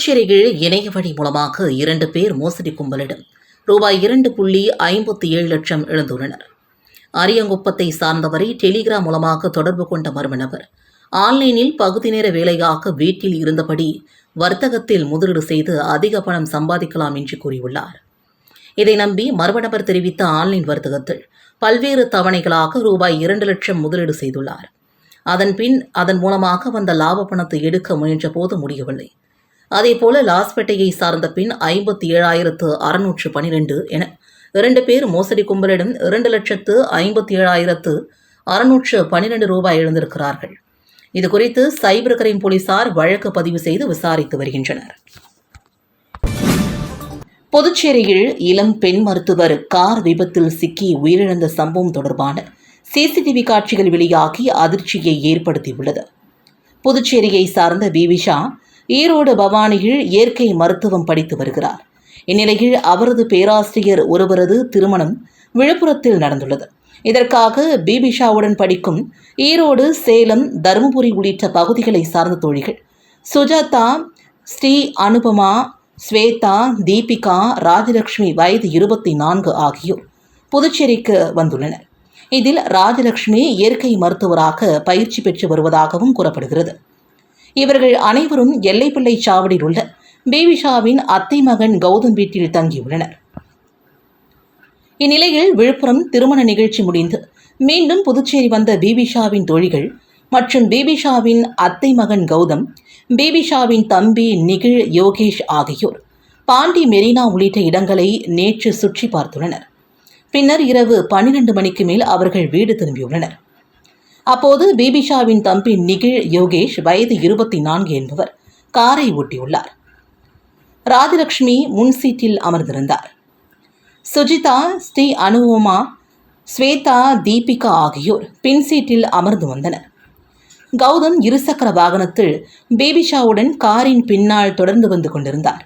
புதுச்சேரியில் இணைய வழி மூலமாக இரண்டு பேர் மோசடி கும்பலிடம். ரூபாய் இரண்டு புள்ளி ஐம்பத்தி ஏழு லட்சம் இழந்துள்ளனர். அரியங்குப்பத்தை சார்ந்தவரை டெலிகிராம் மூலமாக தொடர்பு கொண்ட மர்ம நபர் ஆன்லைனில் பகுதி நேர வேலையாக வீட்டில் இருந்தபடி வர்த்தகத்தில் முதலீடு செய்து அதிக பணம் சம்பாதிக்கலாம் என்று கூறியுள்ளார். இதை நம்பி மர்ம நபர் தெரிவித்த ஆன்லைன் வர்த்தகத்தில் பல்வேறு தவணைகளாக ரூபாய் இரண்டு லட்சம் முதலீடு செய்துள்ளார். அதன் பின் அதன் மூலமாக வந்த லாப பணத்தை எடுக்க முயன்ற போது முடியவில்லை. அதேபோல லாஸ்பேட்டையை சார்ந்த பின் ஐம்பத்தி ஏழாயிரத்து அறுநூற்று பனிரெண்டு என இரண்டு பேர் மோசடி கும்பலிடம் இரண்டு லட்சத்து ஐம்பத்தி ஏழாயிரத்து அறுநூற்று பனிரெண்டு ரூபாய் இழந்திருக்கிறார்கள். இது குறித்து சைபர் கிரைம் போலீசார் வழக்கு பதிவு செய்து விசாரித்து வருகின்றனர். புதுச்சேரியில் இளம் பெண் மருத்துவர் கார் விபத்தில் சிக்கி உயிரிழந்த சம்பவம் தொடர்பான சிசிடிவி காட்சிகள் வெளியாகி அதிர்ச்சியை ஏற்படுத்தியுள்ளது. புதுச்சேரியை சார்ந்த பிவிஷா ஈரோடு பவானியில் இயற்கை மருத்துவம் படித்து வருகிறார். இந்நிலையில் அவரது பேராசிரியர் ஒருவரது திருமணம் விழுப்புரத்தில் நடந்துள்ளது. இதற்காக பிபிஷாவுடன் படிக்கும் ஈரோடு சேலம் தருமபுரி உள்ளிட்ட பகுதிகளை சார்ந்த தோழிகள் சுஜாதா ஸ்ரீ அனுபமா ஸ்வேதா தீபிகா ராஜலட்சுமி வயது இருபத்தி நான்கு ஆகியோர் புதுச்சேரிக்கு வந்துள்ளனர். இதில் ராஜலட்சுமி இயற்கை மருத்துவராக பயிற்சி பெற்று வருவதாகவும் கூறப்படுகிறது. இவர்கள் அனைவரும் எல்லைப்பிள்ளை சாவடியில் உள்ள பேபிஷாவின் அத்தை மகன் கௌதம் வீட்டில் தங்கியுள்ளனர். இந்நிலையில் விழுப்புரம் திருமண நிகழ்ச்சி முடிந்து மீண்டும் புதுச்சேரி வந்த பேபிஷாவின் தோழிகள் மற்றும் பேபிஷாவின் அத்தை மகன் கௌதம் பேபிஷாவின் தம்பி நிகிழ் யோகேஷ் ஆகியோர் பாண்டி மெரினா உள்ளிட்ட இடங்களை நேற்று சுற்றி பார்த்துள்ளனர். பின்னர் இரவு பன்னிரண்டு மணிக்கு மேல் அவர்கள் வீடு திரும்பியுள்ளனர். அப்போது பிபிஷாவின் தம்பி நிகிழ் யோகேஷ் வயது இருபத்தி நான்கு என்பவர் காரை ஓட்டியுள்ளார். ராஜலட்சுமி முன் சீட்டில் அமர்ந்திருந்தார். சுஜிதா ஸ்ரீ அனுவோமா ஸ்வேதா தீபிகா ஆகியோர் பின் சீட்டில் அமர்ந்து வந்தனர். கௌதம் இருசக்கர வாகனத்தில் பேபிஷாவுடன் காரின் பின்னால் தொடர்ந்து வந்து கொண்டிருந்தார்.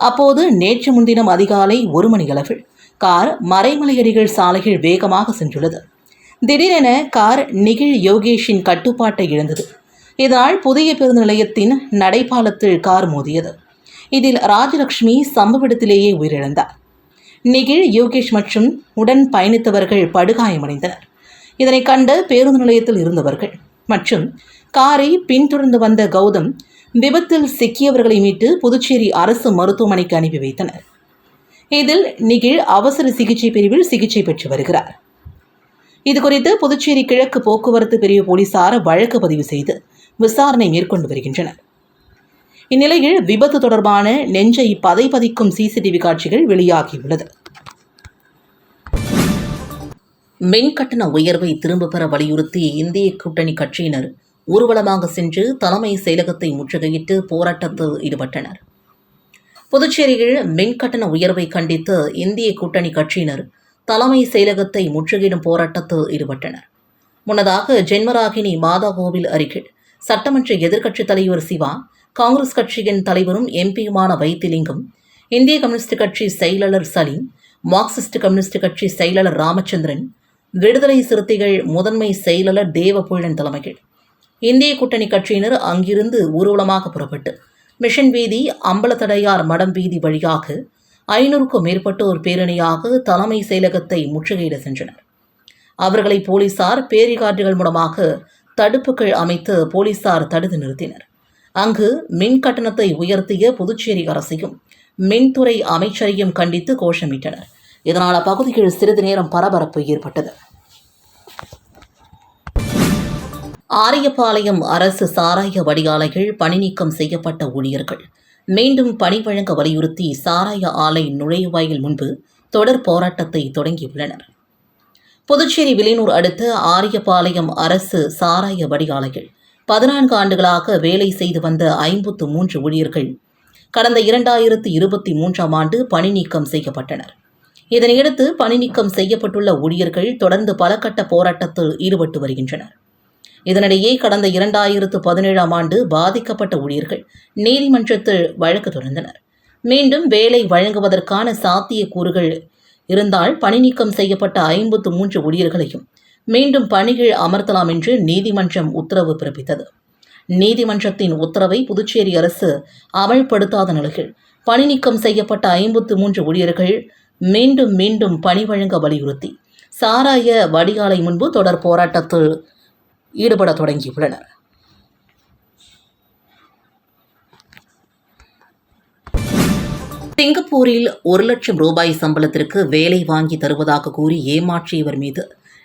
அப்போது நேற்று முன்தினம் அதிகாலை ஒரு மணியளவில் கார் மறைமலையடிகள் சாலையில் வேகமாக சென்றுள்ளது. திடீரென கார் நிகிழ் யோகேஷின் கட்டுப்பாட்டை இழந்தது. இதனால் புதிய பேருந்து நிலையத்தின் நடைபாலத்தில் கார் மோதியது. இதில் ராஜலட்சுமி சம்பவ இடத்திலேயே உயிரிழந்தார். நிகிழ் யோகேஷ் மற்றும் உடன் பயணித்தவர்கள் படுகாயமடைந்தனர். இதனை கண்ட பேருந்து நிலையத்தில் இருந்தவர்கள் மற்றும் காரை பின்தொடர்ந்து வந்த கௌதம் விபத்தில் சிக்கியவர்களை மீட்டு புதுச்சேரி அரசு மருத்துவமனைக்கு அனுப்பி வைத்தனர். இதில் நிகிழ் அவசர சிகிச்சை பிரிவில் சிகிச்சை பெற்று வருகிறார். இதுகுறித்து புதுச்சேரி கிழக்கு போக்குவரத்து பிரிவு போலீசார் வழக்கு பதிவு செய்து விசாரணை மேற்கொண்டு வருகின்றனர். இந்நிலையில் விபத்து தொடர்பான நெஞ்சை பதைபதிக்கும் சிசிடிவி காட்சிகள் வெளியாகியுள்ளது. மின்கட்டண உயர்வை திரும்பப் பெற வலியுறுத்தி இந்திய கூட்டணி கட்சியினர் ஊர்வலமாக சென்று தலைமை செயலகத்தை முற்றுகையிட்டு போராட்டத்தில் ஈடுபட்டனர். புதுச்சேரியில் மின்கட்டண உயர்வை கண்டித்து இந்திய கூட்டணி கட்சியினர் தலைமை செயலகத்தை முற்றுகையிடும் போராட்டத்தில் ஈடுபட்டனர். முன்னதாக ஜென்மராகினி மாதா கோவில் அருகில் சட்டமன்ற எதிர்க்கட்சித் தலைவர் சிவா காங்கிரஸ் கட்சியின் தலைவரும் எம்பியுமான வைத்திலிங்கம் இந்திய கம்யூனிஸ்ட் கட்சி செயலாளர் சலீம் மார்க்சிஸ்ட் கம்யூனிஸ்ட் கட்சி செயலாளர் ராமச்சந்திரன் விடுதலை சிறுத்தைகள் முதன்மை செயலாளர் தேவபுழன் தலைமையில் இந்திய கூட்டணி கட்சியினர் அங்கிருந்து ஊர்வலமாக புறப்பட்டு மிஷன் வீதி அம்பலத்தடையார் மடம் வீதி வழியாக ஐநூறுக்கும் மேற்பட்டோர் பேரணியாக தலைமை செயலகத்தை முற்றுகையிட சென்றனர். அவர்களை போலீசார் பேரிகார்டுகள் மூலமாக தடுப்புகள் அமைத்து போலீசார் தடுத்து நிறுத்தினர். அங்கு மின் கட்டணத்தை உயர்த்திய புதுச்சேரி அரசையும் மின்துறை அமைச்சரையும் கண்டித்து கோஷமிட்டனர். இதனால் அப்பகுதியில் சிறிது நேரம் பரபரப்பு ஏற்பட்டது. ஆரியபாளையம் அரசு சாராய வடிகாலைகள் பணிநீக்கம் செய்யப்பட்ட ஊழியர்கள். மீண்டும் பணி வழங்க வலியுறுத்தி சாராய ஆலை நுழைவாயில் முன்பு தொடர் போராட்டத்தை தொடங்கியுள்ளனர். புதுச்சேரி விலையூர் அடுத்த ஆரியபாளையம் அரசு சாராய வடிகாலைகள் பதினான்கு ஆண்டுகளாக வேலை செய்து வந்த ஐம்பத்து மூன்று ஊழியர்கள் கடந்த இரண்டாயிரத்து இருபத்தி மூன்றாம் ஆண்டு பணி நீக்கம் செய்யப்பட்டனர். இதனையடுத்து பணி நீக்கம் செய்யப்பட்டுள்ள ஊழியர்கள் தொடர்ந்து பல கட்ட போராட்டத்தில் ஈடுபட்டு வருகின்றனர். இதனிடையே கடந்த இரண்டாயிரத்து பதினேழாம் ஆண்டு பாதிக்கப்பட்ட ஊழியர்கள் நீதிமன்றத்தில் வழக்கு தொடர்ந்தனர். மீண்டும் வேலை வழங்குவதற்கான சாத்தியக்கூறுகள் இருந்தால் பணி நீக்கம் செய்யப்பட்ட ஐம்பத்து மூன்று ஊழியர்களையும் மீண்டும் பணியில் அமர்த்தலாம் என்று நீதிமன்றம் உத்தரவு பிறப்பித்தது. நீதிமன்றத்தின் உத்தரவை புதுச்சேரி அரசு அமல்படுத்தாத நிலையில் பணி நீக்கம் செய்யப்பட்ட ஐம்பத்து மூன்று ஊழியர்கள் மீண்டும் மீண்டும் பணி வழங்க வலியுறுத்தி சாராய வடிகாலை முன்பு தொடர் போராட்டத்தில் ஈடுபட தொடங்கியுள்ளனர். சிங்கப்பூரில் ஒரு லட்சம் ரூபாய் சம்பளத்திற்கு வேலை வாங்கி தருவதாக கூறி ஏமாற்றியவர் மீது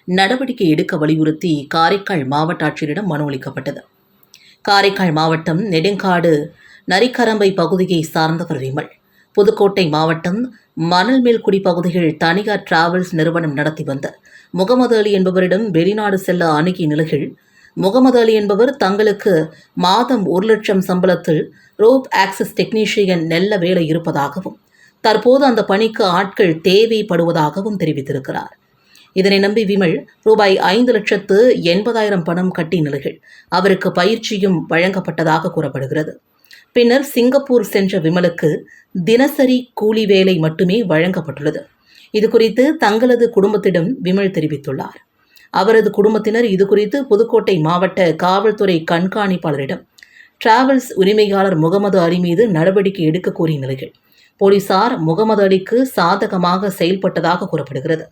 நடவடிக்கை எடுக்க வலியுறுத்தி காரைக்கால் மாவட்ட ஆட்சியரிடம் மனு அளிக்கப்பட்டது. காரைக்கால் மாவட்டம் நெடுங்காடு நரிக்கரம்பை பகுதியை சார்ந்தவர் விமல். புதுக்கோட்டை மாவட்டம் மணல்மேல்குடி பகுதியில் தனியார் டிராவல்ஸ் நிறுவனம் நடத்தி வந்த முகமது அலி என்பவரிடம் வெளிநாடு செல்ல அணுகிய நிலையில் முகமது அலி என்பவர் தங்களுக்கு மாதம் ஒரு லட்சம் சம்பளத்தில் ரோப் ஆக்சஸ் டெக்னீஷியன் நெல்ல வேலை இருப்பதாகவும் தற்போது அந்த பணிக்கு ஆட்கள் தேவைப்படுவதாகவும் தெரிவித்திருக்கிறார். இதனை நம்பி விமல் ரூபாய் ஐந்து லட்சத்து எண்பதாயிரம் பணம் கட்டி நிலையில் அவருக்கு பயிற்சியும் வழங்கப்பட்டதாக கூறப்படுகிறது. பின்னர் சிங்கப்பூர் சென்ற விமலுக்கு தினசரி கூலி வேலை மட்டுமே வழங்கப்பட்டுள்ளது. இது குறித்து தங்களது குடும்பத்திடம் விமல் தெரிவித்துள்ளார். அவரது குடும்பத்தினர் இது குறித்து புதுக்கோட்டை மாவட்ட காவல்துறை கண்காணிப்பாளரிடம் டிராவல்ஸ் உரிமையாளர் முகமது அலி மீது நடவடிக்கை எடுக்க கோரிய நிலையில். போலீசார் முகமது அலிக்கு சாதகமாக செயல்பட்டதாக கூறப்படுகிறது.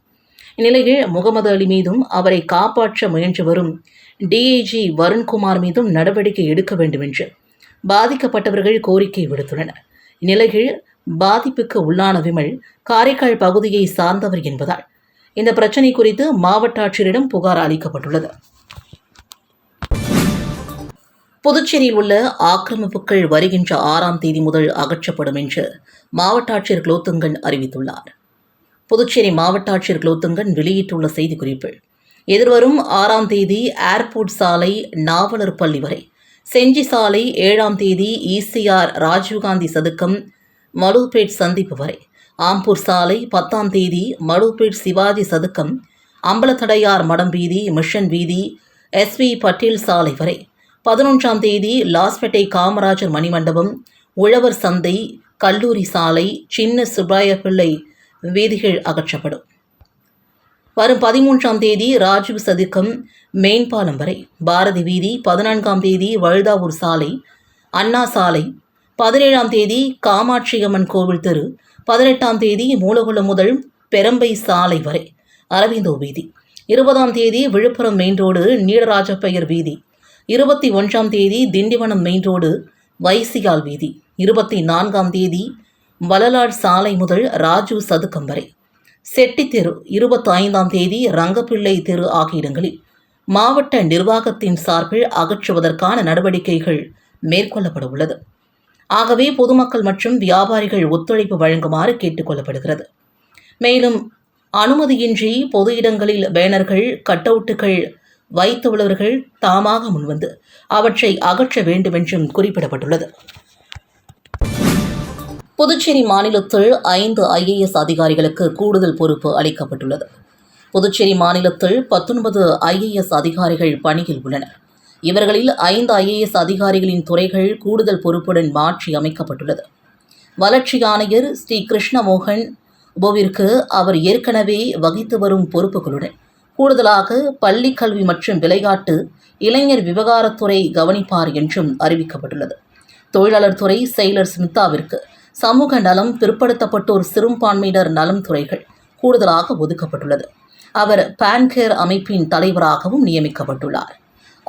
இந்நிலையில் முகமது அலி மீதும் அவரை காப்பாற்ற முயன்று வரும் டிஐஜி வருண்குமார் மீதும் நடவடிக்கை எடுக்க வேண்டும் என்று பாதிக்கப்பட்டவர்கள் கோரிக்கை விடுத்துள்ளனர். இந்நிலையில் பாதிப்புக்கு உள்ளான விமல் காரைக்கால் பகுதியை சார்ந்தவர் என்பதால் இந்த பிரச்சினை குறித்து மாவட்ட ஆட்சியரிடம் புகார் அளிக்கப்பட்டுள்ளது. புதுச்சேரியில் உள்ள ஆக்கிரமிப்புகள் வருகின்ற ஆறாம் தேதி முதல் அகற்றப்படும் என்று மாவட்ட ஆட்சியர் குலோத்துங்கன் அறிவித்துள்ளார். புதுச்சேரி மாவட்ட ஆட்சியர் குலோத்துங்கன் வெளியிட்டுள்ள செய்திக்குறிப்பில் எதிர்வரும் ஆறாம் தேதி ஏர்போர்ட் சாலை நாவலர் பள்ளி வரை செஞ்சி சாலை ஏழாம் தேதி இசிஆர் ராஜீவ்காந்தி சதுக்கம் மலுபேட் சந்திப்பு வரை ஆம்பூர் சாலை பத்தாம் தேதி மலுபேட் சிவாஜி சதுக்கம் அம்பலத்தடையார் மடம் வீதி மிஷன் வீதி எஸ்வி பட்டேல் சாலை வரை. பதினொன்றாம் தேதி லாஸ்பேட்டை காமராஜர் மணிமண்டபம் உழவர் சந்தை கல்லூரி சாலை சின்ன சுப்ராய பிள்ளை வீதிகள் அகற்றப்படும். வரும் பதிமூன்றாம் தேதி ராஜீவ் சதுக்கம் மேம்பாலம் வரை. பாரதி வீதி பதினான்காம் தேதி வழுதாவூர் சாலை அண்ணா சாலை பதினேழாம் தேதி காமாட்சியம்மன் கோவில் தெரு பதினெட்டாம் தேதி மூலகுளம் முதல் பெரம்பை சாலை வரை அரவிந்தோ வீதி. இருபதாம் தேதி விழுப்புரம் மெயின் ரோடு நீடராஜப்பையர் வீதி. இருபத்தி ஒன்றாம் தேதி திண்டிவனம் மெயின் ரோடு வைசியால் வீதி. இருபத்தி நான்காம் தேதி வளலாட் சாலை முதல் ராஜு சதுக்கம் வரை. செட்டி தெரு இருபத்தி ஐந்தாம் தேதி ரங்கப்பிள்ளை தெரு ஆகிய இடங்களில். மாவட்ட நிர்வாகத்தின் சார்பில் அகற்றுவதற்கான நடவடிக்கைகள் மேற்கொள்ளப்பட உள்ளது. ஆகவே பொதுமக்கள் மற்றும் வியாபாரிகள் ஒத்துழைப்பு வழங்குமாறு கேட்டுக்கொள்ளப்படுகிறது மேலும் அனுமதியின்றி பொது இடங்களில் பேனர்கள் கட்டவுட்டுகள் வைத்துள்ளவர்கள் தாமாக முன்வந்து அவற்றை அகற்ற வேண்டும் என்றும் குறிப்பிடப்பட்டுள்ளது. புதுச்சேரி மாநிலத்தில் ஐந்து ஐஏஎஸ் அதிகாரிகளுக்கு கூடுதல் பொறுப்பு அளிக்கப்பட்டுள்ளது. புதுச்சேரி மாநிலத்தில் பத்தொன்பது ஐஏஎஸ் அதிகாரிகள் பணியில் உள்ளனர். இவர்களில் ஐந்து ஐஏஎஸ் அதிகாரிகளின் துறைகள் கூடுதல் பொறுப்புடன் மாற்றி அமைக்கப்பட்டுள்ளது. வளர்ச்சி ஆணையர் ஸ்ரீ கிருஷ்ணமோகன் உபவிற்கு அவர் ஏற்கனவே வகித்து வரும் பொறுப்புகளுடன் கூடுதலாக பள்ளி கல்வி மற்றும் விளையாட்டு இளைஞர் விவகாரத்துறை கவனிப்பார் என்றும் அறிவிக்கப்பட்டுள்ளது. தொழிலாளர் துறை செயலர் ஸ்மிதாவிற்கு சமூக நலம் பிற்படுத்தப்பட்டோர் சிறுபான்மையினர் நலம் துறைகள் கூடுதலாக ஒதுக்கப்பட்டுள்ளது. அவர் பான்கேர் அமைப்பின் தலைவராகவும் நியமிக்கப்பட்டுள்ளார்.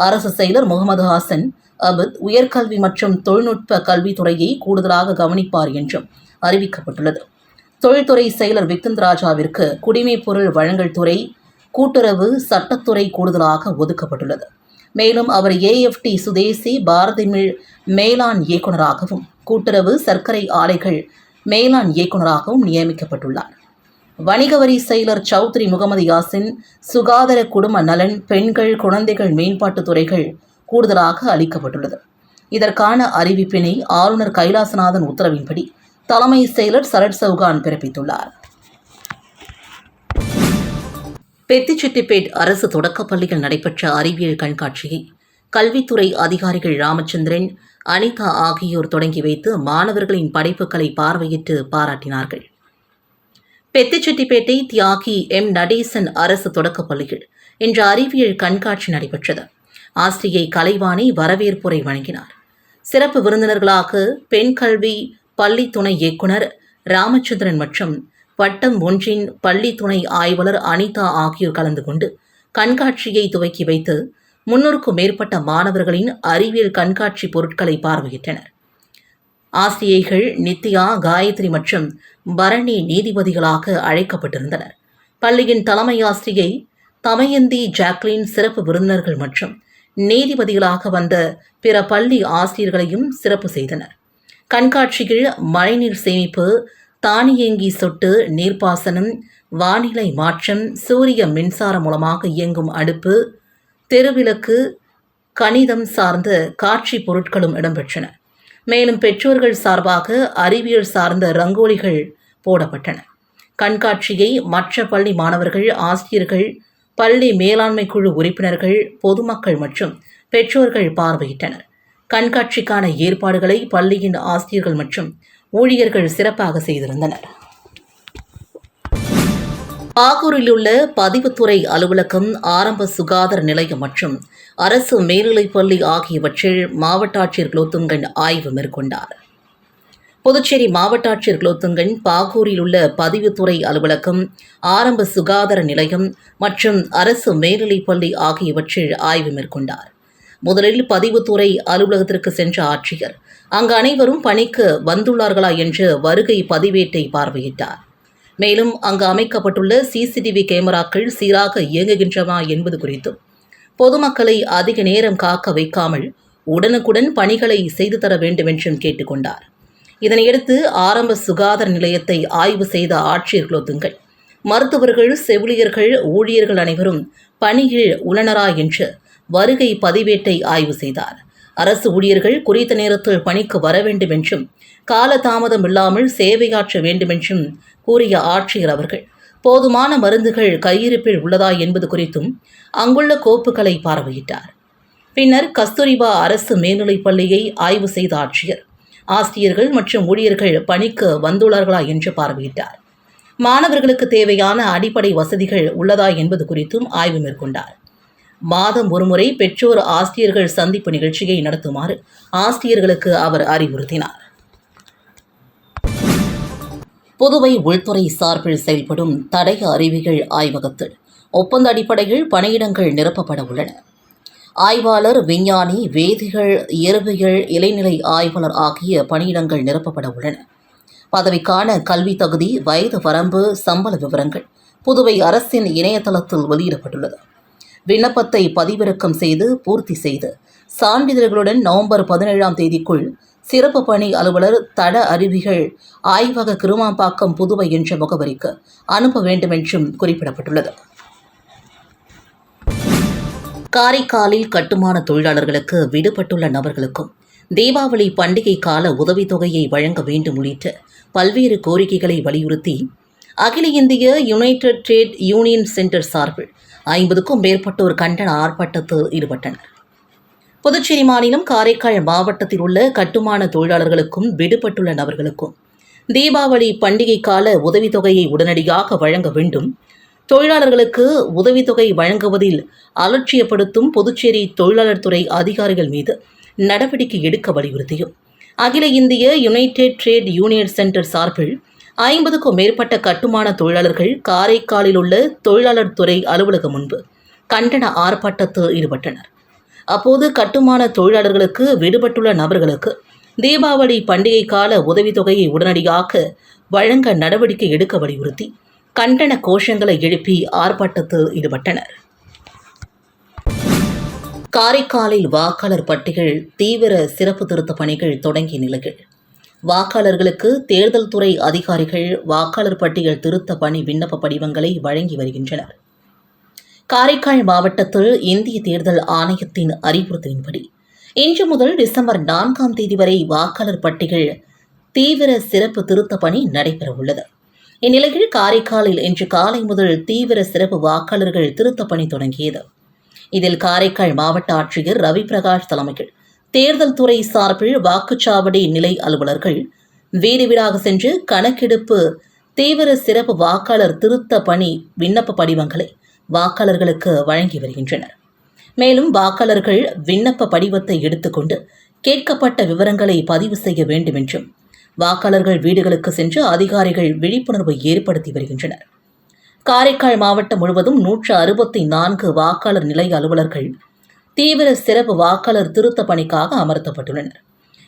அரசு செயலர் முகமது ஹாசன் அபத் உயர்கல்வி மற்றும் தொழில்நுட்ப கல்வித்துறையை கூடுதலாக கவனிப்பார் என்றும் அறிவிக்கப்பட்டுள்ளது. தொழில்துறை செயலர் விக்ரந்த் ராஜாவிற்கு குடிமை பொருள் வழங்கல் துறை கூட்டுறவு சட்டத்துறை கூடுதலாக ஒதுக்கப்பட்டுள்ளது. மேலும் அவர் ஏஎஃப்டி சுதேசி பாரதிமிழ் மேலாண் இயக்குநராகவும் கூட்டுறவு சர்க்கரை ஆலைகள் மேலாண் இயக்குநராகவும் நியமிக்கப்பட்டுள்ளார். வணிக வரி செயலர் சௌத்ரி முகமது யாசின் சுகாதார குடும்ப நலன் பெண்கள் குழந்தைகள் மேம்பாட்டுத் துறைகள் கூடுதலாக அளிக்கப்பட்டுள்ளது. இதற்கான அறிவிப்பினை ஆளுநர் கைலாசநாதன் உத்தரவின்படி தலைமை செயலர் சரட் சௌகான் பிறப்பித்துள்ளார். பெத்திச்செட்டிப்பேட் அரசு தொடக்கப்பள்ளியில் நடைபெற்ற அறிவியல் கண்காட்சியை கல்வித்துறை அதிகாரிகள் ராமச்சந்திரன் அனிதா ஆகியோர் தொடங்கி வைத்து மாணவர்களின் படைப்புகளை பார்வையிட்டு பாராட்டினார்கள். பெத்திச்செட்டிப்பேட்டை தியாகி எம். நடேசன் அரசு தொடக்கப் பள்ளியில் இன்று அறிவியல் கண்காட்சி நடைபெற்றது. ஆசிரியை கலைவாணி வரவேற்புரை வழங்கினார். சிறப்பு விருந்தினர்களாக பெண் கல்வி பள்ளி துணை இயக்குனர் ராமச்சந்திரன் மற்றும் வட்டம் ஒன்றின் பள்ளி துணை ஆய்வாளர் அனிதா ஆகியோர் கலந்து கொண்டு கண்காட்சியை துவக்கி வைத்து முன்னூறுக்கும் மேற்பட்ட மாணவர்களின் அறிவியல் கண்காட்சி பொருட்களை பார்வையிட்டனர். ஆசிரியைகள் நித்யா காயத்ரி மற்றும் பரணி நீதிபதிகளாக அழைக்கப்பட்டிருந்தனர். பள்ளியின் தலைமை ஆசிரியை தமயந்தி ஜாக்லின் சிறப்பு விருந்தினர்கள் மற்றும் நீதிபதிகளாக வந்த பிற பள்ளி ஆசிரியர்களையும் சிறப்பு செய்தனர். கண்காட்சியில் மழைநீர் சேமிப்பு தானியங்கி சொட்டு நீர்ப்பாசனம் வானிலை மாற்றம் சூரிய மின்சாரம் மூலமாக இயங்கும் அடுப்பு தெருவிளக்கு கணிதம் சார்ந்த காட்சி பொருட்களும் இடம்பெற்றன. மேலும் பெற்றோர்கள் சார்பாக அறிவியல் சார்ந்த ரங்கோலிகள் போடப்பட்டன. கண்காட்சியை மற்ற பள்ளி மாணவர்கள் ஆசிரியர்கள் பள்ளி மேலாண்மை குழு உறுப்பினர்கள் பொதுமக்கள் மற்றும் பெற்றோர்கள் பார்வையிட்டனர். கண்காட்சிக்கான ஏற்பாடுகளை பள்ளியின் ஆசிரியர்கள் மற்றும் ஊழியர்கள் சிறப்பாக செய்திருந்தனர். பாகூரில் உள்ள பதிவுத்துறை அலுவலகம் ஆரம்ப சுகாதார நிலையம் மற்றும் அரசு மேல்நிலைப்பள்ளி ஆகியவற்றில் மாவட்ட ஆட்சியர் குலோத்துங்கன் ஆய்வு மேற்கொண்டார். புதுச்சேரி மாவட்ட ஆட்சியர் குலோத்துங்கன் பாகூரில் உள்ள பதிவுத்துறை அலுவலகம் ஆரம்ப சுகாதார நிலையம் மற்றும் அரசு மேல்நிலைப்பள்ளி ஆகியவற்றில் ஆய்வு மேற்கொண்டார். முதலில் பதிவுத்துறை அலுவலகத்திற்கு சென்ற ஆட்சியர் அங்கு அனைவரும் பணிக்கு வந்துள்ளார்களா என்று வருகை பதிவேட்டை பார்வையிட்டார். மேலும் அங்கு அமைக்கப்பட்டுள்ள சிசிடிவி கேமராக்கள் சீராக இயங்குகின்றன என்பது குறித்தும் பொதுமக்களை அதிக நேரம் காக்க வைக்காமல் உடனுக்குடன் பணிகளை செய்து தர வேண்டும் என்றும் கேட்டுக்கொண்டார். இதனையடுத்து ஆரம்ப சுகாதார நிலையத்தை ஆய்வு செய்த ஆட்சியர் குலோத்துங்கள் மருத்துவர்கள் செவிலியர்கள் ஊழியர்கள் அனைவரும் பணியில் உள்ளனரா என்று வருகை பதிவேட்டை ஆய்வு செய்தார். அரசு ஊழியர்கள் குறித்த நேரத்தில் பணிக்கு வர வேண்டும் என்றும் காலதாமதம் இல்லாமல் சேவையாற்ற வேண்டுமென்றும் கூறிய ஆட்சியர் அவர்கள் போதுமான மருந்துகள் கையிருப்பில் உள்ளதா என்பது குறித்தும் அங்குள்ள கோப்புகளை பார்வையிட்டார். பின்னர் கஸ்தூரிபா அரசு மேல்நிலைப் பள்ளியை ஆய்வு செய்த ஆட்சியர் ஆசிரியர்கள் மற்றும் ஊழியர்கள் பணிக்கு வந்துள்ளார்களா என்று பார்வையிட்டார். மாணவர்களுக்கு தேவையான அடிப்படை வசதிகள் உள்ளதா என்பது குறித்தும் ஆய்வு மேற்கொண்டார். மாதம் ஒருமுறை பெற்றோர் ஆசிரியர்கள் சந்திப்பு நிகழ்ச்சியை நடத்துமாறு ஆசிரியர்களுக்கு அவர் அறிவுறுத்தினார். புதுவை உள்துறை சார்பில் செயல்படும் தடய அறிவியல் ஆய்வகத்தில் ஒப்பந்த அடிப்படையில் பணியிடங்கள் நிரப்பப்பட உள்ளன. ஆய்வாளர் விஞ்ஞானி வேதிகள் இயற்பியல் இளைநிலை ஆய்வாளர் ஆகிய பணியிடங்கள் நிரப்பப்பட உள்ளன. பதவிக்கான கல்வி தகுதி வயது வரம்பு சம்பள விவரங்கள் புதுவை அரசின் இணையதளத்தில் வெளியிடப்பட்டுள்ளது. விண்ணப்பத்தை பதிவிறக்கம் செய்து பூர்த்தி செய்து சான்றிதழ்களுடன் நவம்பர் பதினேழாம் தேதிக்குள் சிறப்பு பணி அலுவலர் தட அருவிகள் ஆய்வக கிருமாம்பாக்கம் புதுவை என்ற முகவரிக்கு அனுப்ப வேண்டும் என்றும் குறிப்பிடப்பட்டுள்ளது. காரைக்காலில் கட்டுமான தொழிலாளர்களுக்கு விடுபட்டுள்ள நபர்களுக்கும் தீபாவளி பண்டிகை கால உதவித்தொகையை வழங்க வேண்டும் உள்ளிட்ட பல்வேறு கோரிக்கைகளை வலியுறுத்தி அகில இந்திய யுனைடெட் ட்ரேட் யூனியன் சென்டர் சார்பில் ஐம்பதுக்கும் மேற்பட்டோர் கண்டன ஆர்ப்பாட்டத்தில் ஈடுபட்டனர். புதுச்சேரி மாநிலம் காரைக்கால் மாவட்டத்தில் உள்ள கட்டுமான தொழிலாளர்களுக்கும் விடுபட்டுள்ள நபர்களுக்கும் தீபாவளி பண்டிகை கால உதவித்தொகையை உடனடியாக வழங்க வேண்டும். தொழிலாளர்களுக்கு உதவித்தொகை வழங்குவதில் அலட்சியப்படுத்தும் புதுச்சேரி தொழிலாளர் துறை அதிகாரிகள் மீது நடவடிக்கை எடுக்க வலியுறுத்தியும். அகில இந்திய யுனைடெட் ட்ரேட் யூனியன் சென்டர் சார்பில் ஐம்பதுக்கும் மேற்பட்ட கட்டுமான தொழிலாளர்கள் காரைக்காலில் உள்ள தொழிலாளர் துறை அலுவலகம் முன்பு கண்டன ஆர்ப்பாட்டத்தில் ஈடுபட்டனர். அப்போது கட்டுமான தொழிலாளர்களுக்கு விடுபட்டுள்ள நபர்களுக்கு தீபாவளி பண்டிகை கால உதவித்தொகையை உடனடியாக வழங்க நடவடிக்கை எடுக்க வலியுறுத்தி கண்டன கோஷங்களை எழுப்பி ஆர்ப்பாட்டத்தில் ஈடுபட்டனர். காரைக்காலில் வாக்காளர் பட்டியல் தீவிர சிறப்பு திருத்த பணிகள் தொடங்கிய நிலையில் வாக்காளர்களுக்கு தேர்தல் துறை அதிகாரிகள் வாக்காளர் பட்டியல் திருத்த பணி விண்ணப்ப படிவங்களை வழங்கி வருகின்றனர். காரைக்கால் மாவட்டத்தில் இந்திய தேர்தல் ஆணையத்தின் அறிவுறுத்தலின்படி இன்று முதல் டிசம்பர் நான்காம் தேதி வரை வாக்காளர் பட்டியல் தீவிர சிறப்பு திருத்த பணி நடைபெறவுள்ளது. இந்நிலையில் காரைக்காலில் இன்று காலை முதல் தீவிர சிறப்பு வாக்காளர்கள் திருத்த பணி தொடங்கியது. இதில் காரைக்கால் மாவட்ட ஆட்சியர் ரவி பிரகாஷ் தலைமையில் தேர்தல் துறை சார்பில் வாக்குச்சாவடி நிலை அலுவலர்கள் வீடு வீடாக சென்று கணக்கெடுப்பு தீவிர சிறப்பு வாக்காளர் திருத்த பணி விண்ணப்ப படிவங்களை வாக்காளர்களுக்கு வழங்கி வருகின்றனர். மேலும் வாக்காளர்கள் விண்ணப்ப படிவத்தை எடுத்துக்கொண்டு கேட்கப்பட்ட விவரங்களை பதிவு செய்ய வேண்டும் என்றும் வாக்காளர்கள் வீடுகளுக்கு சென்று அதிகாரிகள் விழிப்புணர்வை ஏற்படுத்தி வருகின்றனர். காரைக்கால் மாவட்டம் முழுவதும் நூற்று அறுபத்தி நான்கு வாக்காளர் நிலைய அலுவலர்கள் தீவிர சிறப்பு வாக்காளர் திருத்த பணிக்காக அமர்த்தப்பட்டுள்ளனர்.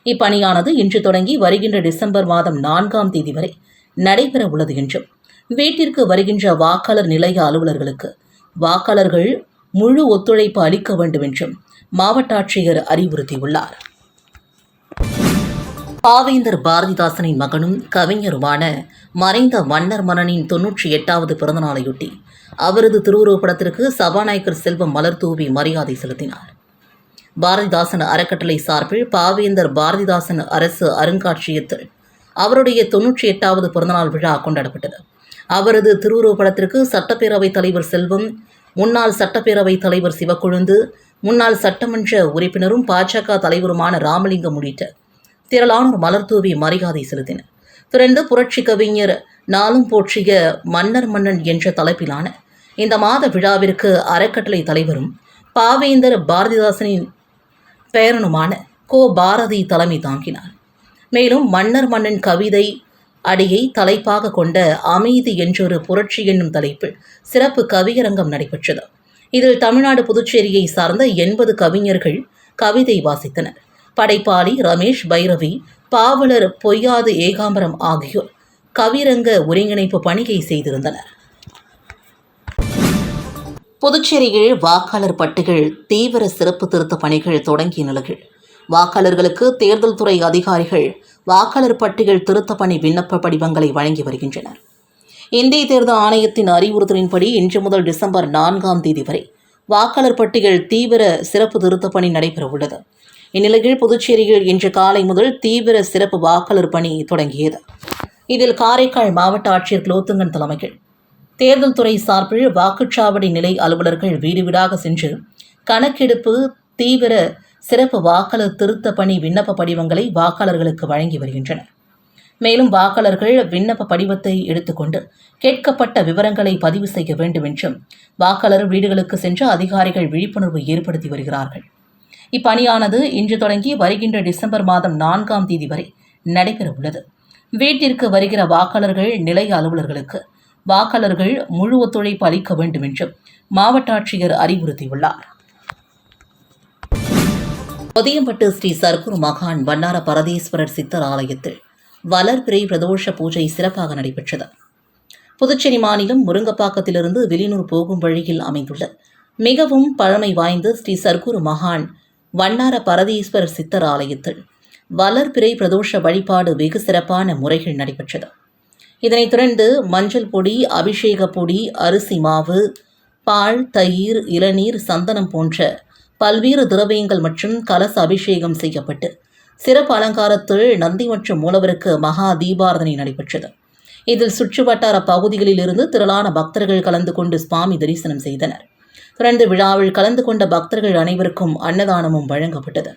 இப்பணியானது இன்று தொடங்கி வருகின்ற டிசம்பர் மாதம் நான்காம் தேதி வரை நடைபெற உள்ளது என்றும் வீட்டிற்கு வருகின்ற வாக்காளர் நிலைய அலுவலர்களுக்கு வாக்காளர்கள் முழு ஒத்துழைப்பு அளிக்க வேண்டும் என்றும் மாவட்ட ஆட்சியர் அறிவுறுத்தியுள்ளார். பாவேந்தர் பாரதிதாசனின் மகனும் கவிஞருமான மறைந்த மன்னர் மன்னனின் தொன்னூற்றி எட்டாவது பிறந்தநாளையொட்டி அவரது திருவுருவப்படத்திற்கு சபாநாயகர் செல்வம் மலர் தூவி மரியாதை செலுத்தினார். பாரதிதாசன் அறக்கட்டளை சார்பில் பாவேந்தர் பாரதிதாசன் அரசு அருங்காட்சியகத்தில் அவருடைய தொன்னூற்றி எட்டாவது பிறந்தநாள் விழா கொண்டாடப்பட்டது. அவரது திருவுருவப்படத்திற்கு சட்டப்பேரவைத் தலைவர் செல்வம் முன்னாள் சட்டப்பேரவைத் தலைவர் சிவக்கொழுந்து முன்னாள் சட்டமன்ற உறுப்பினரும் பாஜக தலைவருமான ராமலிங்கம் உள்ளிட்ட திரளானோர் மலர்தூவி மரியாதை செலுத்தினர். தொடர்ந்து புரட்சி கவிஞர் நாளும் போற்றிய மன்னர் மன்னன் என்ற தலைப்பிலான இந்த மாத விழாவிற்கு அறக்கட்டளை தலைவரும் பாவேந்தர் பாரதிதாசனின் பேரனுமான கோ பாரதி தலைமை தாங்கினார். மேலும் மன்னர் மன்னன் கவிதை அடியை தலைப்பாக கொண்ட அமைதி என்றொரு புரட்சி என்னும் தலைப்பில் சிறப்பு கவியரங்கம் நடைபெற்றது. இதில் தமிழ்நாடு புதுச்சேரியை சார்ந்த எண்பது கவிஞர்கள் கவிதை வாசித்தனர். படைப்பாளி ரமேஷ் பைரவி பாவலர் பொய்யாது ஏகாம்பரம் ஆகியோர் கவிரங்க ஒருங்கிணைப்பு பணியை செய்திருந்தனர். புதுச்சேரியில் வாக்காளர் பட்டுகள் தீவிர சிறப்பு திருத்த பணிகள் தொடங்கிய நிலையில் வாக்காளர்களுக்கு தேர்தல் துறை அதிகாரிகள் வாக்காளர் பட்டியல் திருத்த பணி விண்ணப்ப படிவங்களை வழங்கி வருகின்றனர். இந்திய தேர்தல் ஆணையத்தின் அறிவுறுத்தலின்படி இன்று முதல் டிசம்பர் நான்காம் தேதி வரை வாக்காளர் பட்டியல் தீவிர சிறப்பு திருத்த பணி நடைபெறவுள்ளது இந்நிலையில் புதுச்சேரியில் இன்று காலை முதல் தீவிர சிறப்பு வாக்காளர் பணி தொடங்கியது. இதில் காரைக்கால் மாவட்ட ஆட்சியர் குலோத்துங்கன் தலைமையில் தேர்தல் துறை சார்பில் வாக்குச்சாவடி நிலை அலுவலர்கள் வீடு வீடாக சென்று கணக்கெடுப்பு தீவிர சிறப்பு வாக்காளர் திருத்த பணி விண்ணப்ப படிவங்களை வாக்காளர்களுக்கு வழங்கி வருகின்றனர். மேலும் வாக்காளர்கள் விண்ணப்ப படிவத்தை எடுத்துக்கொண்டு கேட்கப்பட்ட விவரங்களை பதிவு செய்ய வேண்டும் என்றும் வாக்காளர் வீடுகளுக்கு சென்று அதிகாரிகள் விழிப்புணர்வு ஏற்படுத்தி வருகிறார்கள். இப்பணியானது இன்று தொடங்கி வருகின்ற டிசம்பர் மாதம் நான்காம் தேதி வரை நடைபெறவுள்ளது. வீட்டிற்கு வருகிற வாக்காளர்கள் நிலைய அலுவலர்களுக்கு வாக்காளர்கள் முழு ஒத்துழைப்பு அளிக்க வேண்டும் என்றும் மாவட்ட ஆட்சியர் அறிவுறுத்தியுள்ளார். பொதியம்பட்டு ஸ்ரீ சர்க்குரு மகான் வண்ணார பரதேஸ்வரர் சித்தர் ஆலயத்தில் வளர்பிறை பிரதோஷ பூஜை சிறப்பாக நடைபெற்றது. புதுச்சேரி மாநிலம் முருங்கப்பாக்கத்திலிருந்து வெளியூர் போகும் வழியில் அமைந்துள்ள மிகவும் பழமை வாய்ந்த ஸ்ரீ சர்க்குரு மகான் வண்ணார பரதீஸ்வரர் சித்தர் ஆலயத்தில் வளர்பிறை பிரதோஷ வழிபாடு வெகு சிறப்பான முறைகள் நடைபெற்றது. இதனைத் தொடர்ந்து மஞ்சள் பொடி அபிஷேக பொடி அரிசி மாவு பால் தயிர் இளநீர் சந்தனம் போன்ற பல்வேறு திரவியங்கள் மற்றும் கலச அபிஷேகம் செய்யப்பட்டு சிறப்பு அலங்காரத்தில் நந்தி மற்றும் மூலவருக்கு மகா தீபாரதனை நடைபெற்றது. இதில் சுற்றுவட்டார பகுதிகளில் இருந்து திரளான பக்தர்கள் கலந்து கொண்டு சுவாமி தரிசனம் செய்தனர். தொடர்ந்து விழாவில் கலந்து கொண்ட பக்தர்கள் அனைவருக்கும் அன்னதானமும் வழங்கப்பட்டது.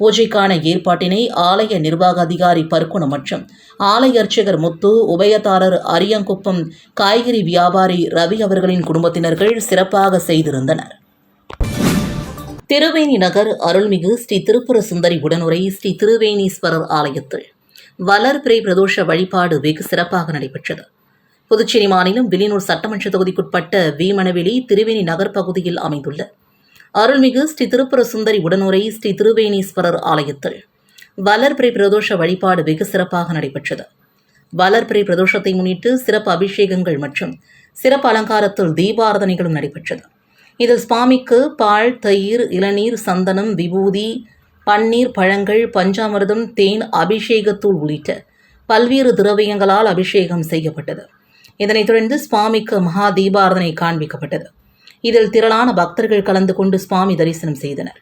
பூஜைக்கான ஏற்பாட்டினை ஆலய நிர்வாக அதிகாரி பர்க்குணம் மற்றும் ஆலய அர்ச்சகர் முத்து உபயதாரர் அரியங்குப்பம் காய்கறி வியாபாரி ரவி அவர்களின் குடும்பத்தினர்கள் சிறப்பாக செய்திருந்தனர். திருவேணி நகர் அருள்மிகு ஸ்ரீ திருப்புர சுந்தரி உடனுரை ஸ்ரீ திருவேணீஸ்வரர் ஆலயத்தில் வளர்பிறை பிரதோஷ வழிபாடு வெகு சிறப்பாக நடைபெற்றது. புதுச்சேரி மாநிலம் வில்லியனூர் சட்டமன்ற தொகுதிக்குட்பட்ட வீமணவெளி திருவேணி நகர் பகுதியில் அமைந்துள்ள அருள்மிகு ஸ்ரீ திருப்புர சுந்தரி உடனுரை ஸ்ரீ திருவேணீஸ்வரர் ஆலயத்தில் வளர்பிறை பிரதோஷ வழிபாடு வெகு சிறப்பாக நடைபெற்றது. வளர்பிறை பிரதோஷத்தை முன்னிட்டு சிறப்பு அபிஷேகங்கள் மற்றும் சிறப்பு அலங்காரத்தில் தீபாரதனைகளும் நடைபெற்றது. இதில் சுவாமிக்கு பால் தயிர் இளநீர் சந்தனம் விபூதி பன்னீர் பழங்கள் பஞ்சாமிர்தம் தேன் அபிஷேகத்தூள் உள்ளிட்ட பல்வேறு திரவியங்களால் அபிஷேகம் செய்யப்பட்டது. இதனைத் தொடர்ந்து சுவாமிக்கு மகா தீபாரதனை காண்பிக்கப்பட்டது. இதில் திரளான பக்தர்கள் கலந்து கொண்டு சுவாமி தரிசனம் செய்தனர்.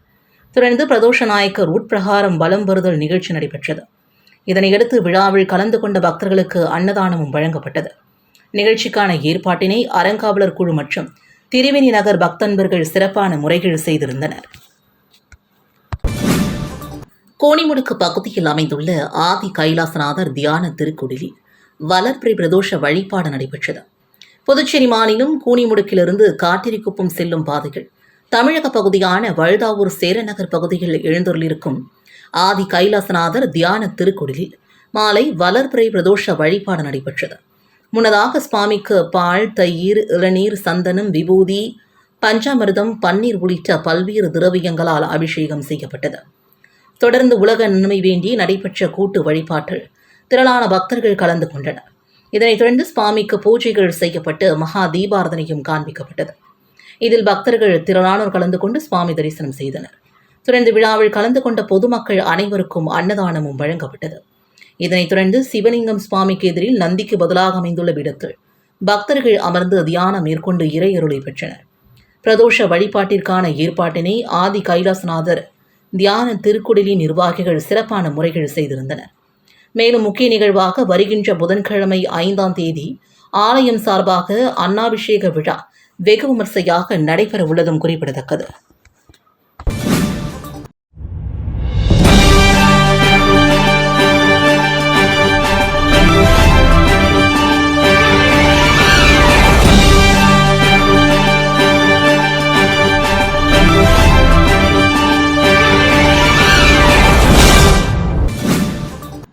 தொடர்ந்து பிரதோஷ நாயக்கர் உட்பிரகாரம் வலம் வருதல் நிகழ்ச்சி நடைபெற்றது. இதனையடுத்து விழாவில் கலந்து கொண்ட பக்தர்களுக்கு அன்னதானமும் வழங்கப்பட்டது. நிகழ்ச்சிக்கான ஏற்பாட்டினை அறங்காவலர் குழு மற்றும் திருவினி நகர் பக்தன்பர்கள் சிறப்பான முறைகள் செய்திருந்தனர். கோணிமுடுக்கு பகுதியில் அமைந்துள்ள ஆதி கைலாசநாதர் தியான திருக்குடிலில் வளர்பிறை பிரதோஷ வழிபாடு நடைபெற்றது. புதுச்சேரி மாநிலம் கூனிமுடுக்கிலிருந்து காட்டிரிக்குப்பம் செல்லும் பாதைகள் தமிழக பகுதியான வழுதாவூர் சேரநகர் பகுதியில் எழுந்துள்ளிருக்கும் ஆதி கைலாசநாதர் தியான திருக்குடிலில் மாலை வளர்பிறை பிரதோஷ வழிபாடு நடைபெற்றது. முன்னதாக சுவாமிக்கு பால் தயிர் இளநீர் சந்தனம் விபூதி பஞ்சாமிர்தம் பன்னீர் உள்ளிட்ட பல்வேறு திரவியங்களால் அபிஷேகம் செய்யப்பட்டது. தொடர்ந்து உலக நன்மை வேண்டி நடைபெற்ற கூட்டு வழிபாட்டில் திரளான பக்தர்கள் கலந்து கொண்டனர். இதனைத் தொடர்ந்து சுவாமிக்கு பூஜைகள் செய்யப்பட்டு மகா தீபாரதனையும் காண்பிக்கப்பட்டது. இதில் பக்தர்கள் திரளானோர் கலந்து கொண்டு சுவாமி தரிசனம் செய்தனர். தொடர்ந்து விழாவில் கலந்து கொண்ட பொதுமக்கள் அனைவருக்கும் அன்னதானமும் வழங்கப்பட்டது. இதனைத் தொடர்ந்து சிவலிங்கம் சுவாமிக்கு எதிரில் நந்திக்கு பதிலாக அமைந்துள்ள இடத்தில் பக்தர்கள் அமர்ந்து தியானம் மேற்கொண்டு இறையருளை பெற்றனர். பிரதோஷ வழிபாட்டிற்கான ஏற்பாட்டினை ஆதி கைலாசநாதர் தியான திருக்குடலி நிர்வாகிகள் சிறப்பான முறைகள் செய்திருந்தனர். மேலும் முக்கிய நிகழ்வாக வருகின்ற புதன்கிழமை ஐந்தாம் தேதி ஆலயம் சார்பாக அன்னாபிஷேக விழா வெகு விமர்சையாக நடைபெற உள்ளதும் குறிப்பிடத்தக்கது.